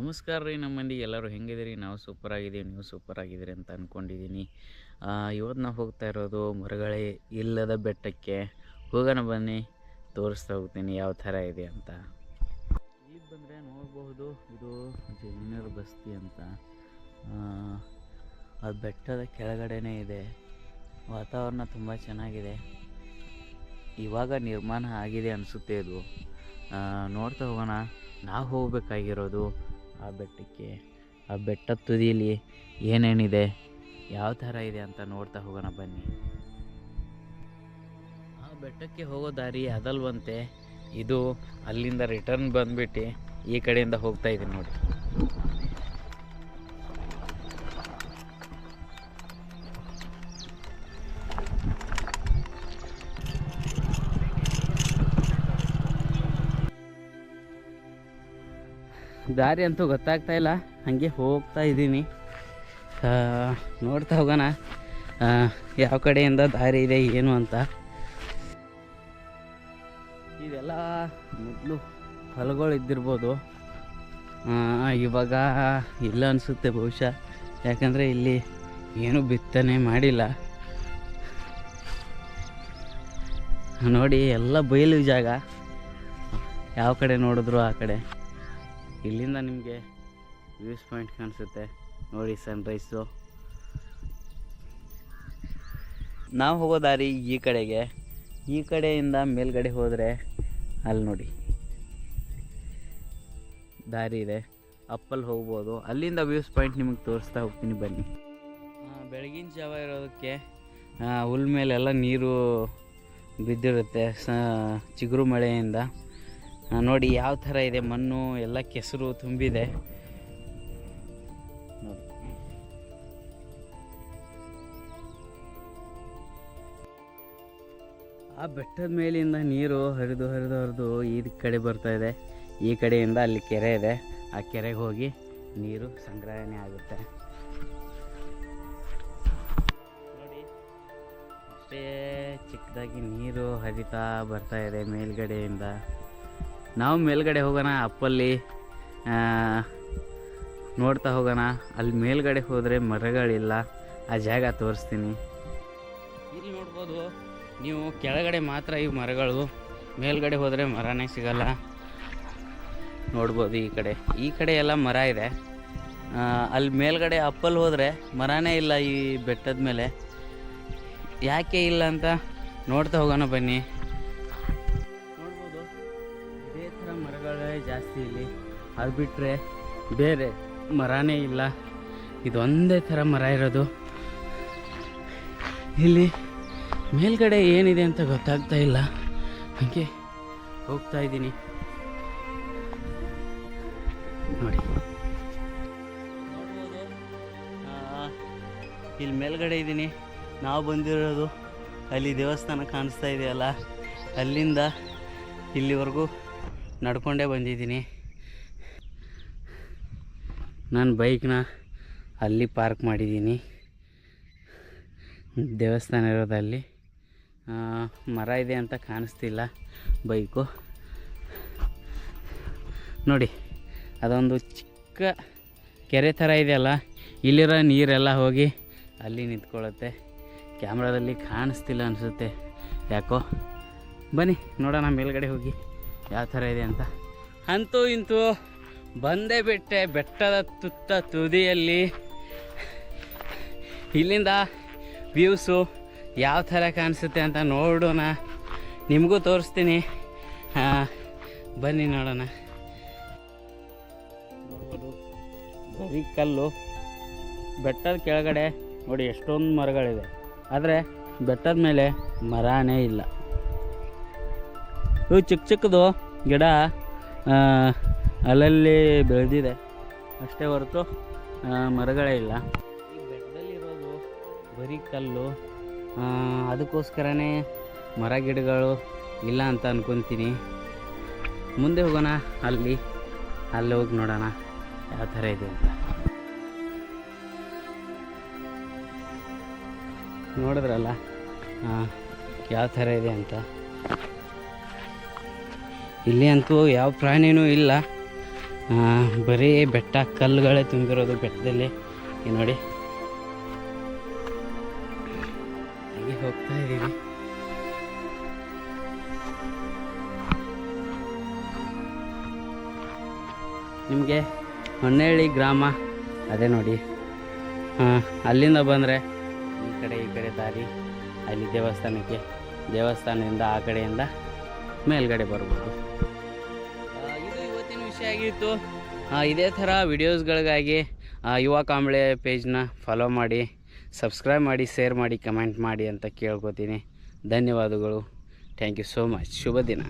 ನಮಸ್ಕಾರ ರೀ ನಮ್ಮ ಮಂದಿ ಎಲ್ಲರೂ ಹೆಂಗಿದ್ದೀರಿ? ನಾವು ಸೂಪರ್ ಆಗಿದ್ದೀವಿ. ನೀವು ಸೂಪರ್ ಆಗಿದ್ದೀರಿ ಅಂತ ಅಂದ್ಕೊಂಡಿದ್ದೀನಿ ಇವತ್ತು ನಾವು ಹೋಗ್ತಾ ಇರೋದು ಮರಗಳೇ ಇಲ್ಲದ ಬೆಟ್ಟಕ್ಕೆ. ಹೋಗೋಣ ಬನ್ನಿ. ತೋರಿಸ್ತಾ ಹೋಗ್ತೀನಿ ಯಾವ ಥರ ಇದೆ ಅಂತ. ಇಲ್ಲಿಗೆ ಬಂದರೆ ನೋಡಬಹುದು, ಇದು ಜೈನರ ಬಸ್ತಿ ಅಂತ. ಆ ಬೆಟ್ಟದ ಕೆಳಗಡೆನೇ ಇದೆ. ವಾತಾವರಣ ತುಂಬ ಚೆನ್ನಾಗಿದೆ. ಇವಾಗ ನಿರ್ಮಾಣ ಆಗಿದೆ ಅನಿಸುತ್ತೆ ಇದು. ನೋಡ್ತಾ ಹೋಗೋಣ. ನಾವು ಹೋಗಬೇಕಾಗಿರೋದು ಆ ಬೆಟ್ಟಕ್ಕೆ, ಆ ಬೆಟ್ಟದ ತುದಿಯಲ್ಲಿ ಏನೇನಿದೆ, ಯಾವ ಥರ ಇದೆ ಅಂತ ನೋಡ್ತಾ ಹೋಗೋಣ ಬನ್ನಿ. ಆ ಬೆಟ್ಟಕ್ಕೆ ಹೋಗೋ ದಾರಿ ಅದಲ್ವಂತೆ. ಇದು ಅಲ್ಲಿಂದ ರಿಟರ್ನ್ ಬಂದ್ಬಿಟ್ಟು ಈ ಕಡೆಯಿಂದ ಹೋಗ್ತಾ ಇದ್ದೀನಿ ನೋಡಿ. ದಾರಿ ಅಂತೂ ಗೊತ್ತಾಗ್ತಾ ಇಲ್ಲ. ಹಾಗೆ ಹೋಗ್ತಾ ಇದ್ದೀನಿ. ನೋಡ್ತಾ ಹೋಗೋಣ. ಯಾವ ಕಡೆಯಿಂದ ದಾರಿ ಇದೆ, ಏನು ಅಂತ. ಇದೆಲ್ಲ ಮೊದಲು ಹೊಲಗಳು ಇದ್ದಿರ್ಬೋದು. ಇವಾಗ ಇಲ್ಲ ಅನಿಸುತ್ತೆ ಬಹುಶಃ. ಯಾಕಂದರೆ ಇಲ್ಲಿ ಏನು ಬಿತ್ತನೆ ಮಾಡಿಲ್ಲ. ನೋಡಿ, ಎಲ್ಲ ಬಯಲು ಜಾಗ. ಯಾವ ಕಡೆ ನೋಡಿದ್ರು ಆ ಕಡೆ. ಇಲ್ಲಿಂದ ನಿಮಗೆ ವ್ಯೂಸ್ ಪಾಯಿಂಟ್ ಕಾಣಿಸುತ್ತೆ. ನೋಡಿ ಸನ್ರೈಸು ನಾವು ಹೋಗೋ ದಾರಿ ಈ ಕಡೆಗೆ. ಈ ಕಡೆಯಿಂದ ಮೇಲ್ಗಡೆ ಹೋದರೆ ಅಲ್ಲಿ ನೋಡಿ. ದಾರಿ ಇದೆ. ಅಪ್ಪಲ್ಲಿ ಹೋಗ್ಬೋದು. ಅಲ್ಲಿಂದ ವ್ಯೂಸ್ ಪಾಯಿಂಟ್ ನಿಮಗೆ ತೋರಿಸ್ತಾ ಹೋಗ್ತೀನಿ ಬನ್ನಿ. ಬೆಳಗಿನ ಜಾವ ಇರೋದಕ್ಕೆ ಹುಲ್ ಮೇಲೆಲ್ಲ ನೀರು ಬಿದ್ದಿರುತ್ತೆ. ಸ, ಚಿಗುರು ಮಳೆಯಿಂದ. ನೋಡಿ ಯಾವ ಥರ ಇದೆ ಮಣ್ಣು, ಎಲ್ಲ ಕೆಸರು ತುಂಬಿದೆ. ಆ ಬೆಟ್ಟದ ಮೇಲಿಂದ ನೀರು ಹರಿದು ಹರಿದು ಹರಿದು ಈ ಕಡೆ ಬರ್ತಾ ಇದೆ. ಈ ಕಡೆಯಿಂದ ಅಲ್ಲಿ ಕೆರೆ ಇದೆ. ಆ ಕೆರೆಗೆ ಹೋಗಿ ನೀರು ಸಂಗ್ರಹಣೆ ಆಗುತ್ತೆ. ನೋಡಿ, ಅಷ್ಟೇ ಚಿಕ್ಕದಾಗಿ ನೀರು ಹರಿತಾ ಬರ್ತಾ ಇದೆ ಮೇಲ್ಗಡೆಯಿಂದ. ನಾವು ಮೇಲ್ಗಡೆ ಹೋಗೋಣ, ಅಪ್ಪಲ್ಲಿ ನೋಡ್ತಾ ಹೋಗೋಣ. ಅಲ್ಲಿ ಮೇಲ್ಗಡೆ ಹೋದರೆ ಮರಗಳಿಲ್ಲ. ಆ ಜಾಗ ತೋರಿಸ್ತೀನಿ. ಇಲ್ಲಿ ನೋಡ್ಬೋದು, ನೀವು ಕೆಳಗಡೆ ಮಾತ್ರ ಈ ಮರಗಳು. ಮೇಲ್ಗಡೆ ಹೋದರೆ ಮರನೇ ಸಿಗಲ್ಲ. ನೋಡ್ಬೋದು ಈ ಕಡೆ. ಈ ಕಡೆ ಎಲ್ಲ ಮರ ಇದೆ. ಅಲ್ಲಿ ಮೇಲ್ಗಡೆ ಅಪ್ಪಲ್ಲಿ ಹೋದರೆ ಮರನೇ ಇಲ್ಲ ಈ ಬೆಟ್ಟದ ಮೇಲೆ. ಯಾಕೆ ಇಲ್ಲ ಅಂತ ನೋಡ್ತಾ ಹೋಗೋಣ ಬನ್ನಿ. ಜಾಸ್ತಿ ಇಲ್ಲಿ. ಅದು ಬಿಟ್ಟರೆ ಬೇರೆ ಮರನೇ ಇಲ್ಲ. ಇದೊಂದೇ ಥರ ಮರ ಇರೋದು. ಇಲ್ಲಿ ಮೇಲ್ಗಡೆ ಏನಿದೆ ಅಂತ ಗೊತ್ತಾಗ್ತಾ ಇಲ್ಲ. ಹಾಗೆ ಹೋಗ್ತಾ ಇದ್ದೀನಿ. ನೋಡಿ. ಇಲ್ಲಿ ಮೇಲ್ಗಡೆ ಇದ್ದೀನಿ. ನಾವು ಬಂದಿರೋದು ಅಲ್ಲಿ ದೇವಸ್ಥಾನ ಕಾಣಿಸ್ತಾ ಇದೆಯಲ್ಲ? ಅಲ್ಲಿಂದ ಇಲ್ಲಿವರೆಗೂ ನಡ್ಕೊಂಡೇ ಬಂದಿದ್ದೀನಿ. ನಾನು ಬೈಕ್ನ ಅಲ್ಲಿ ಪಾರ್ಕ್ ಮಾಡಿದ್ದೀನಿ. ದೇವಸ್ಥಾನ ಇರೋದಲ್ಲಿ. ಮರ ಇದೆ ಅಂತ ಕಾಣಿಸ್ತಿಲ್ಲ ಬೈಕು. ನೋಡಿ, ಅದೊಂದು ಚಿಕ್ಕ ಕೆರೆ ಥರ ಇದೆಯಲ್ಲ ಇಲ್ಲಿರೋ ನೀರೆಲ್ಲ ಹೋಗಿ ಅಲ್ಲಿ ನಿಂತ್ಕೊಳ್ಳುತ್ತೆ. ಕ್ಯಾಮ್ರಾದಲ್ಲಿ ಕಾಣಿಸ್ತಿಲ್ಲ ಅನಿಸುತ್ತೆ. ಯಾಕೋ? ಬನ್ನಿ, ನೋಡೋಣ ಮೇಲ್ಗಡೆ ಹೋಗಿ. ಯಾವ ಥರ ಇದೆ ಅಂತ? ಅಂತೂ ಇಂತೂ ಬಂದೇ ಬಿಟ್ಟೆ ಬೆಟ್ಟದ ತುತ್ತ ತುದಿಯಲ್ಲಿ. ಇಲ್ಲಿಂದ ವ್ಯೂಸು ಯಾವ ಥರ ಕಾಣಿಸುತ್ತೆ ಅಂತ ನೋಡೋಣ. ನಿಮಗೂ ತೋರಿಸ್ತೀನಿ. ಬನ್ನಿ ನೋಡೋಣ. ಬರೀ ಕಲ್ಲು. ಬೆಟ್ಟದ ಕೆಳಗಡೆ ನೋಡಿ ಎಷ್ಟೊಂದು ಮರಗಳಿವೆ. ಆದರೆ ಬೆಟ್ಟದ ಮೇಲೆ ಮರನೇ ಇಲ್ಲ. ಇವು ಚಿಕ್ಕ ಚಿಕ್ಕದು. ಗಿಡ ಅಲ್ಲಲ್ಲಿ ಬೆಳೆದಿದೆ. ಅಷ್ಟೇ ಹೊರತು ಮರಗಳೇ ಇಲ್ಲ. ಈ ಬೆಟ್ಟದಲ್ಲಿರೋದು ಬರೀ ಕಲ್ಲು. ಅದಕ್ಕೋಸ್ಕರನೇ ಮರ ಗಿಡಗಳು ಇಲ್ಲ ಅಂತ ಅಂದ್ಕೊತೀನಿ ಮುಂದೆ ಹೋಗೋಣ ಅಲ್ಲಿ. ಅಲ್ಲಿ ಹೋಗಿ ನೋಡೋಣ ಯಾವ ಥರ ಇದೆ ಅಂತ. ನೋಡಿದ್ರಲ್ಲ? ಯಾವ ಥರ ಇದೆ ಅಂತ. ಇಲ್ಲಿ ಅಂತೂ ಯಾವ ಪ್ರಾಣಿನೂ ಇಲ್ಲ. ಬರೀ ಬೆಟ್ಟ ಕಲ್ಲುಗಳೇ ತುಂಬಿರೋದು ಬೆಟ್ಟದಲ್ಲಿ. ನೋಡಿ. ಹಾಗೆ ಹೋಗ್ತಾ ಇದ್ದೀವಿ. ನಿಮಗೆ ಹೊನ್ನಳ್ಳಿ ಗ್ರಾಮ, ಅದೇ ನೋಡಿ. ಅಲ್ಲಿಂದ ಬಂದರೆ ಈ ಕಡೆ ಈ ಕಡೆ ದಾರಿ, ಅಲ್ಲಿ ದೇವಸ್ಥಾನಕ್ಕೆ, ದೇವಸ್ಥಾನದಿಂದ ಆ ಕಡೆಯಿಂದ ಮೇಲ್ಗಡೆ ಬರ್ಬೋದು. ಇದು ಇವತ್ತಿನ ವಿಷಯ ಆಗಿತ್ತು. ಇದೇ ಥರ ವಿಡಿಯೋಸ್ಗಳಿಗಾಗಿ ಯುವ ಕಾಂಬಳೆ ಪೇಜ್ನ ಫಾಲೋ ಮಾಡಿ ಸಬ್ಸ್ಕ್ರೈಬ್ ಮಾಡಿ ಶೇರ್ ಮಾಡಿ ಕಮೆಂಟ್ ಮಾಡಿ ಅಂತ ಕೇಳ್ಕೊತೀನಿ. ಧನ್ಯವಾದಗಳು. ಥ್ಯಾಂಕ್ ಯು ಸೋ ಮಚ್ ಶುಭ ದಿನ